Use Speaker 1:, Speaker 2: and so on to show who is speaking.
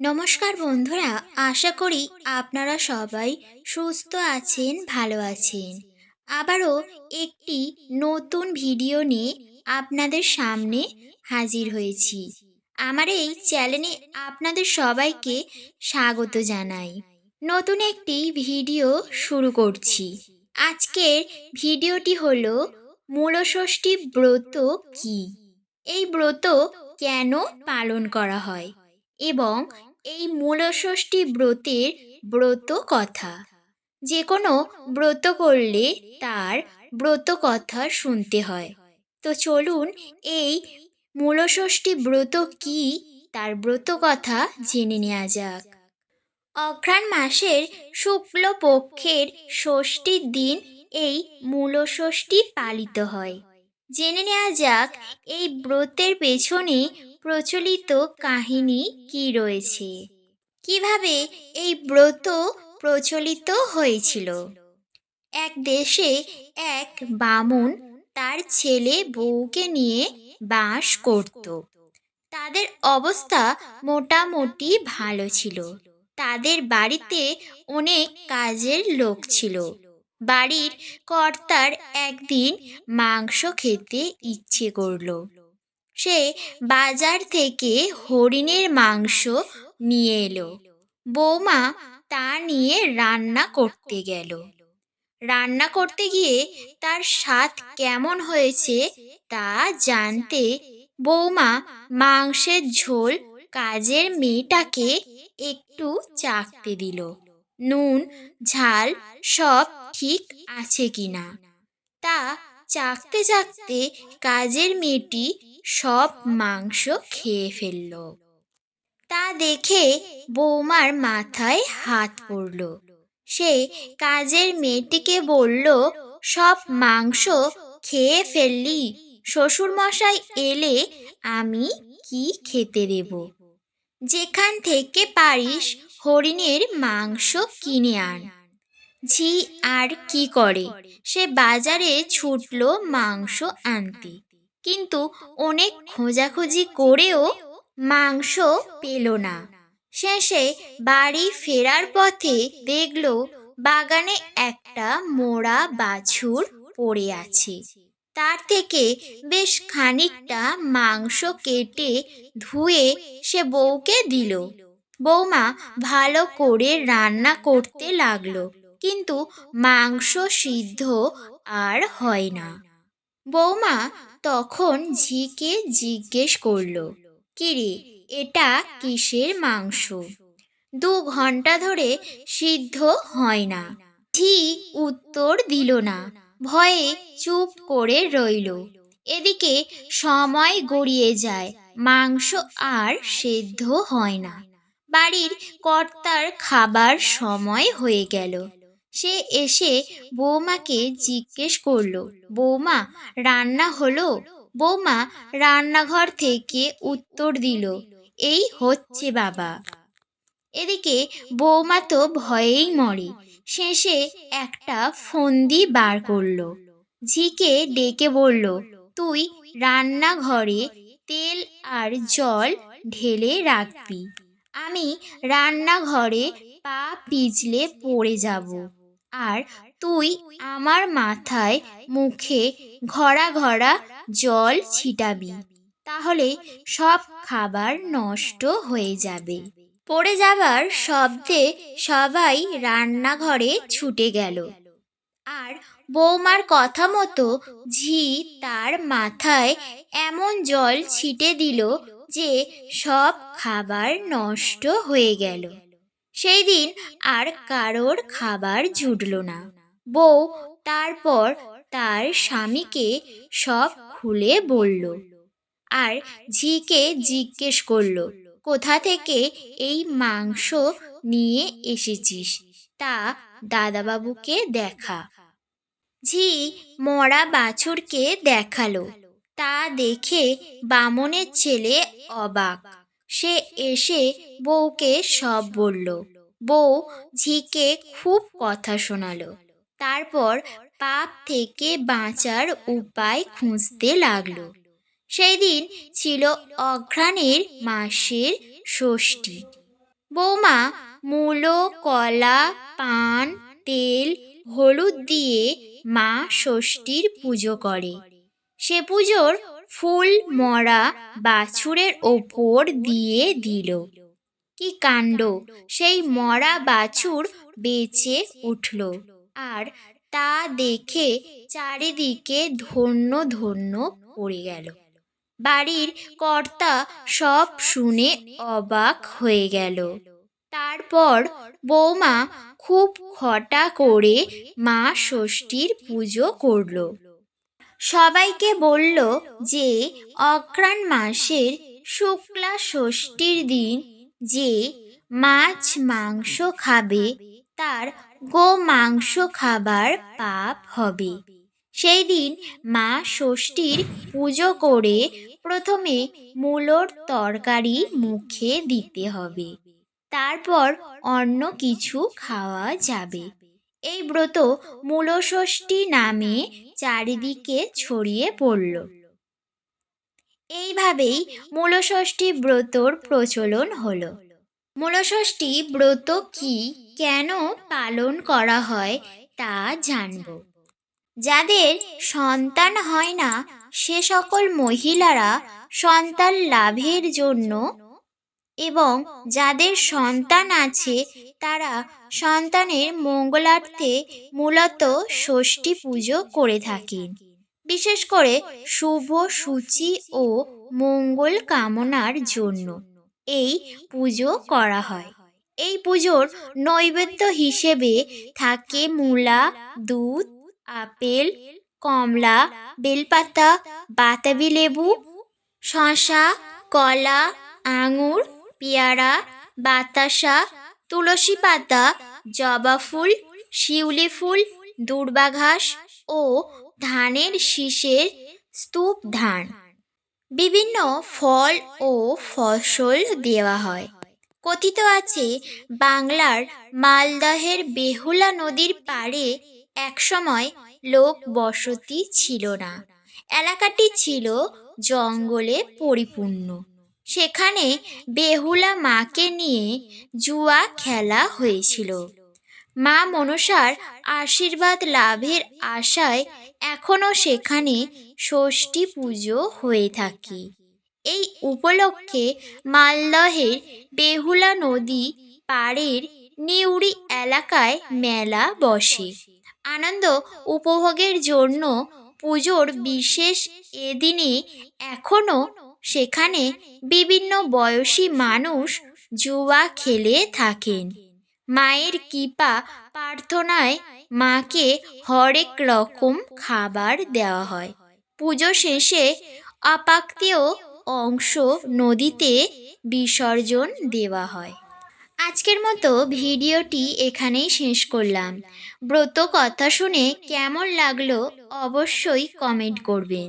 Speaker 1: নমস্কার বন্ধুরা, আশা করি আপনারা সবাই সুস্থ আছেন, ভালো আছেন। আবারও একটি নতুন ভিডিও নিয়ে আপনাদের সামনে হাজির হয়েছি। আমার এই চ্যানেলে আপনাদের সবাইকে স্বাগত জানাই। নতুন একটি ভিডিও শুরু করছি। আজকের ভিডিওটি হলো, মূলষষ্ঠী ব্রত কি? এই ব্রত কেন পালন করা হয়? এবং এই মূলষষ্ঠী ব্রতের ব্রত কথা। যে কোনো ব্রত করলে তার ব্রত কথা শুনতে হয়। তো চলুন এই মূলষষ্ঠী ব্রত কি তার ব্রত কথা জেনে নেওয়া যাক। অঘ্রাণ মাসের শুক্লপক্ষের ষষ্ঠীর দিন এই মূলষষ্ঠী পালিত হয়। জেনে নেওয়া যাক এই ব্রতের পেছনে প্রচলিত কাহিনী কি রয়েছে? কীভাবে এই ব্রত প্রচলিত হয়েছিল? এক দেশে এক বামুন তার ছেলে বউকে নিয়ে বাস করত। তাদের অবস্থা মোটামুটি ভালো ছিল। তাদের বাড়িতে অনেক কাজের লোক ছিল। বাড়ির কর্তার একদিন মাংস খেতে ইচ্ছে করল। সে বাজার থেকে হরিণের মাংস নিয়ে এলো। বৌমা তা নিয়ে রান্না করতে গেল। রান্না করতে গিয়ে তার স্বাদ কেমন হয়েছে তা জানতে বৌমা মাংসের ঝোল কাজের মেয়েটাকে একটু চাকতে দিল। নুন, ঝাল সব ঠিক আছে কিনা তা চাকতে চাকতে কাজের মেয়েটি সব মাংস খেয়ে ফেলল। তা দেখে বৌমার মাথায় হাত পড়ল। সে কাজের মেয়েটিকে বলল, সব মাংস খেয়ে ফেললি। শ্বশুরমশাই এলে আমি কি খেতে দেব? যেখান থেকে পারিস হরিণের মাংস কিনে আন। ঝি আর কি করে? সে বাজারে ছুটল মাংস আনতে। কিন্তু অনেক খোঁজাখুঁজি করেও মাংস পেল না। শেষে বাড়ি ফেরার পথে দেখল বাগানে একটা মোড়া বাছুর পড়ে আছে। তার থেকে বেশ খানিকটা মাংস কেটে ধুয়ে সে বউকে দিল। বৌমা ভালো করে রান্না করতে লাগল। কিন্তু মাংস সিদ্ধ আর হয় না। বৌমা তখন ঝিকে জিজ্ঞেস করল, কিরে, এটা কিসের মাংস? দু ঘণ্টা ধরে সিদ্ধ হয় না ঝি উত্তর দিল না, ভয়ে চুপ করে রইল। এদিকে সময় গড়িয়ে যায়, মাংস আর সেদ্ধ হয় না। বাড়ির কর্তার খাবার সময় হয়ে গেল। সে এসে বৌমাকে জিজ্ঞেস করল, বৌমা, রান্না হলো? বৌমা রান্নাঘর থেকে উত্তর দিল, এই হচ্ছে বাবা। এদিকে বৌমা তো ভয়েই মরে। শেষে একটা ফন্দি বার করল। ঝিকে ডেকে বলল, তুই রান্নাঘরে তেল আর জল ঢেলে রাখবি। আমি রান্নাঘরে পা পিছলে পড়ে যাব। আর তুই আমার মাথায় মুখে ঘরা ঘরা জল ছিটাবি। তাহলে সব খাবার নষ্ট হয়ে যাবে। পড়ে যাবার শব্দে সবাই রান্নাঘরে ছুটে গেল। আর বৌমার কথা মতো ঝি তার মাথায় এমন জল ছিটে দিল যে সব খাবার নষ্ট হয়ে গেল। সেই দিন আর কারোর খাবার জুটল না। বউ তারপর তার স্বামীকে সব খুলে বলল আর ঝিকে জিজ্ঞেস করল, কোথা থেকে এই মাংস নিয়ে এসেছিস? তা দাদাবাবুকে দেখা। ঝি মরা বাছুরকে দেখাল। তা দেখে বামনের ছেলে অবাক। সে এসে বউকে সব বলল। বউ ঝিকে খুব কথা শোনালো। তারপর পাপ থেকে বাঁচার উপায় খুঁজতে লাগল। সেই দিন ছিল অঘ্রাণের মাসের ষষ্ঠী। বৌমা মূলো, কলা, পান, তেল, হলুদ দিয়ে মা ষষ্ঠীর পুজো করে। সে পুজোর ফুল মরা বাছুরের ওপর দিয়ে দিল। কি কাণ্ড! সেই মরা বাছুর বেঁচে উঠল আর তা দেখে চারিদিকে ধন্য ধন্য পড়ে গেল। বাড়ির কর্তা সব শুনে অবাক হয়ে গেল। তারপর বৌমা খুব খটা করে মা ষষ্ঠীর পুজো করল। সবাইকে বলল যে অঘ্রাণ মাসের শুক্লা ষষ্ঠীর দিন যে মাছ মাংস খাবে, তার গো মাংস খাবার পাপ হবে। সেই দিন মা ষষ্ঠীর পুজো করে প্রথমে মূলোর তরকারি মুখে দিতে হবে। তারপর অন্য কিছু খাওয়া যাবে। এই ব্রত মূলষষ্ঠী নামে চারিদিকে ছড়িয়ে পড়ল। এইভাবেই মূলষষ্ঠী ব্রতর প্রচলন হলো। মূলষষ্ঠী ব্রত কি, কেন পালন করা হয় তা জানব। যাদের সন্তান হয় না, সে সকল মহিলারা সন্তান লাভের জন্য এবং যাদের সন্তান আছে, তারা সন্তানের মঙ্গলার্থে মূলত ষষ্ঠী পুজো করে থাকেন। বিশেষ করে শুভ সূচি ও মঙ্গল কামনার জন্য এই পুজো করা হয়। এই পুজোর নৈবেদ্য হিসেবে থাকে মূলা, দুধ, আপেল, কমলা, বেলপাতা, বাতাবি লেবু শশা কলা, আঙুর পেয়ারা, বাতাসা, তুলসী পাতা, জবা ফুল, শিউলি ফুল, দূর্বা ঘাস ও ধানের শীষের স্তূপ ধান। বিভিন্ন ফল ও ফসল দেওয়া হয়। কথিত আছে, বাংলার মালদহের বেহুলা নদীর পাড়ে একসময় লোক বসতি ছিল না। এলাকাটি ছিল জঙ্গলে পরিপূর্ণ। সেখানে বেহুলা মাকে নিয়ে জুয়া খেলা হয়েছিল। মা মনসার আশীর্বাদ লাভের আশায় এখনও সেখানে ষষ্ঠী পুজো হয়ে থাকে। এই উপলক্ষে মালদহের বেহুলা নদী পাড়ের নিউড়ি এলাকায় মেলা বসে। আনন্দ উপভোগের জন্য পুজোর বিশেষ এদিনে এখনও সেখানে বিভিন্ন বয়সী মানুষ জুয়া খেলে থাকেন। মায়ের কৃপা প্রার্থনায় মাকে হরেক রকম খাবার দেওয়া হয়। পুজো শেষে অপাক্তীয় অংশ নদীতে বিসর্জন দেওয়া হয়। আজকের মতো ভিডিওটি এখানেই শেষ করলাম। ব্রত কথা শুনে কেমন লাগল অবশ্যই কমেন্ট করবেন।